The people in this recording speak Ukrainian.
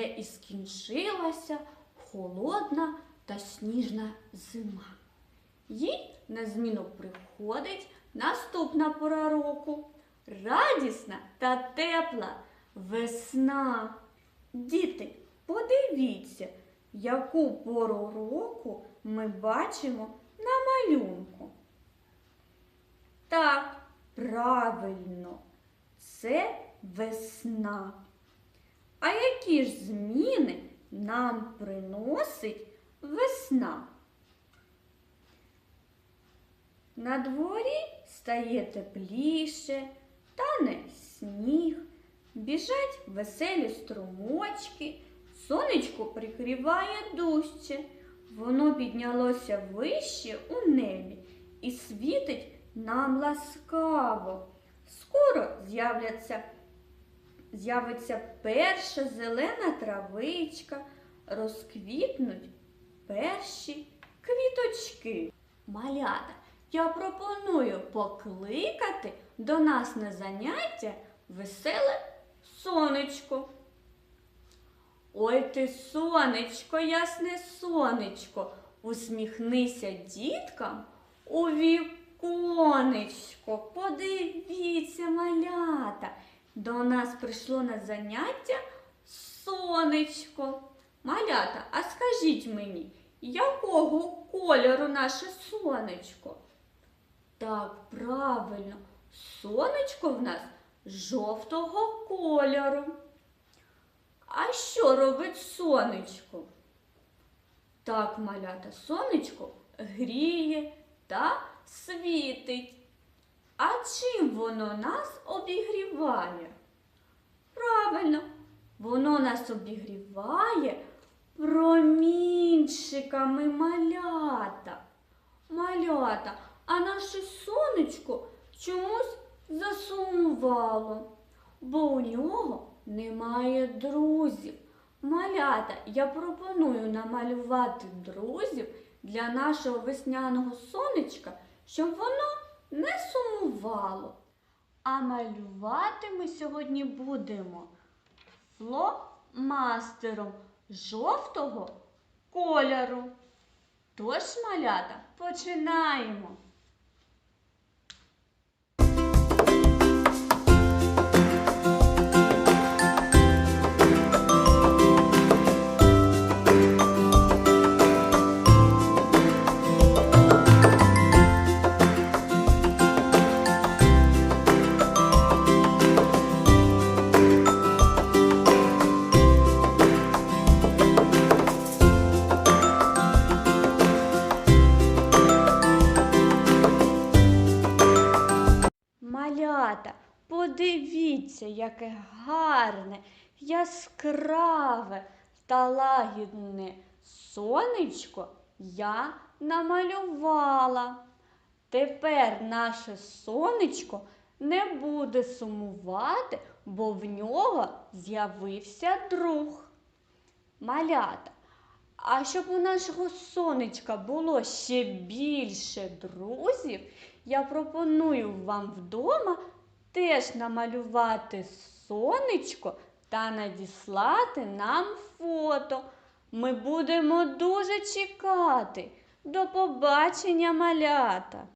вже і скінчилася холодна та сніжна зима. Їй на зміну приходить наступна пора року. Радісна та тепла весна. Діти, подивіться, яку пору року ми бачимо на малюнку. Так, правильно, це весна. А які ж зміни нам приносить весна? На дворі стає тепліше, тане сніг, біжать веселі струмочки, сонечко прикриває дужче, воно піднялося вище у небі і світить нам ласкаво. Скоро з'являться з'явиться перша зелена травичка, розквітнуть перші квіточки. Малята, я пропоную покликати до нас на заняття веселе сонечко. Ой ти, сонечко, ясне сонечко, усміхнися діткам у віконечко. Подивіться, до нас прийшло на заняття сонечко. Малята, а скажіть мені, якого кольору наше сонечко? Так, правильно, сонечко в нас жовтого кольору. А що робить сонечко? Так, малята, сонечко гріє та світить. А чим воно нас обігріває? Правильно, воно нас обігріває промінчиками малята. Малята, а наше сонечко чомусь засумувало, бо у нього немає друзів. Малята, я пропоную намалювати друзів для нашого весняного сонечка, щоб воно не сумувало. А малювати ми сьогодні будемо фломастером жовтого кольору. Тож, малята, починаємо. Малята, подивіться, яке гарне, яскраве та лагідне сонечко я намалювала. Тепер наше сонечко не буде сумувати, бо в нього з'явився друг. Малята, а щоб у нашого сонечка було ще більше друзів, я пропоную вам вдома теж намалювати сонечко та надіслати нам фото. Ми будемо дуже чекати. До побачення, малята!